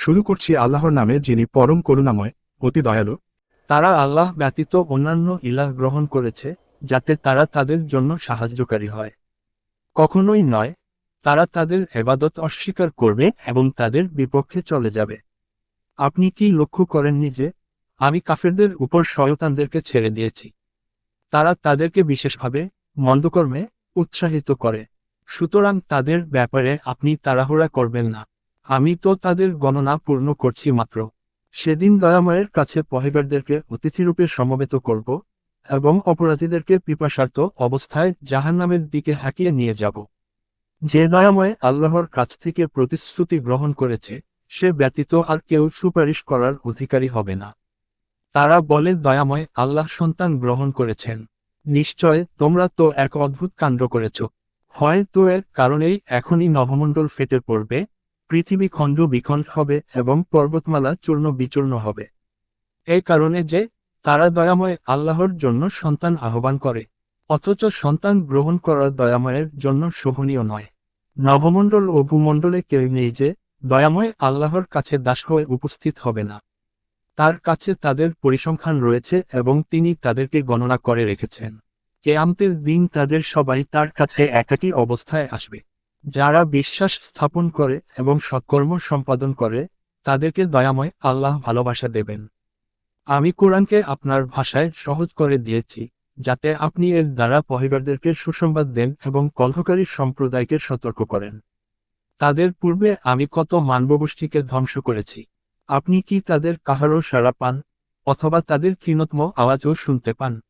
শুরু করছি আল্লাহর নামে যিনি পরম করুণাময়, অতি দয়ালু। তারা আল্লাহ ব্যতীত অন্যান্য ইলাহ গ্রহণ করেছে, যাতে তারা তাদের জন্য সাহায্যকারী হয়। কখনোই নয়, তারা তাদের হেবাদত অস্বীকার করবে এবং তাদের বিপক্ষে চলে যাবে। আপনি কি লক্ষ্য করেননি যে, আমি কাফেরদের উপর শয়তানদেরকে ছেড়ে দিয়েছি? তারা তাদেরকে বিশেষভাবে মন্দকর্মে উৎসাহিত করে। সুতরাং তাদের ব্যাপারে আপনি তাড়াহুড়া করবেন না। আমি তো তাদের গণনা পূর্ণ করছি মাত্র। সেদিন দয়াময়ের কাছে পহেগারদেরকে অতিথিরূপে সমবেত করব এবং অপরাধীদেরকে পিপাসার্ত অবস্থায় জাহান্নামের দিকে হাঁকিয়ে নিয়ে যাব। যে দয়াময় আল্লাহর কাছ থেকে প্রতিশ্রুতি গ্রহণ করেছে, সে ব্যতীত আর কেউ সুপারিশ করার অধিকারী হবে না। তারা বলে, দয়াময়, আল্লাহ সন্তান গ্রহণ করেছেন। নিশ্চয় তোমরা তো এক অদ্ভুত কাণ্ড করেছ। হয় তো এর কারণেই এখনই নভমণ্ডল ফেটে পড়বে পৃথিবী খণ্ড বিখণ্ড হবে এবং পর্বতমালা চূর্ণ বিচূর্ণ হবে। এই কারণে যে, তারা দয়াময় আল্লাহর জন্য সন্তান আহ্বান করে, অথচ সন্তান গ্রহণ করার দয়াময়ের জন্য শোভনীয় নয়। নবমণ্ডল ও ভূমণ্ডলে কেউ নেই যে, দয়াময় আল্লাহর কাছে দাস হয়ে উপস্থিত হবে না। তার কাছে তাদের পরিসংখ্যান রয়েছে এবং তিনি তাদেরকে গণনা করে রেখেছেন। কেয়ামতের দিন তাদের সবাই তার কাছে একাকী অবস্থায় আসবে। যারা বিশ্বাস স্থাপন করে এবং সৎকর্ম সম্পাদন করে, তাদেরকে দয়াময় আল্লাহ ভালোবাসা দেবেন। আমি কোরআনকে আপনার ভাষায় সহজ করে দিয়েছি, যাতে আপনি এর দ্বারা পহিবারদেরকে সুসংবাদ দেন এবং কলহকারী সম্প্রদায়কে সতর্ক করেন। তাদের পূর্বে আমি কত মানবগোষ্ঠীকে ধ্বংস করেছি। আপনি কি তাদের কাহারও সাড়া পান, অথবা তাদের ক্ষীণতম আওয়াজও শুনতে পান?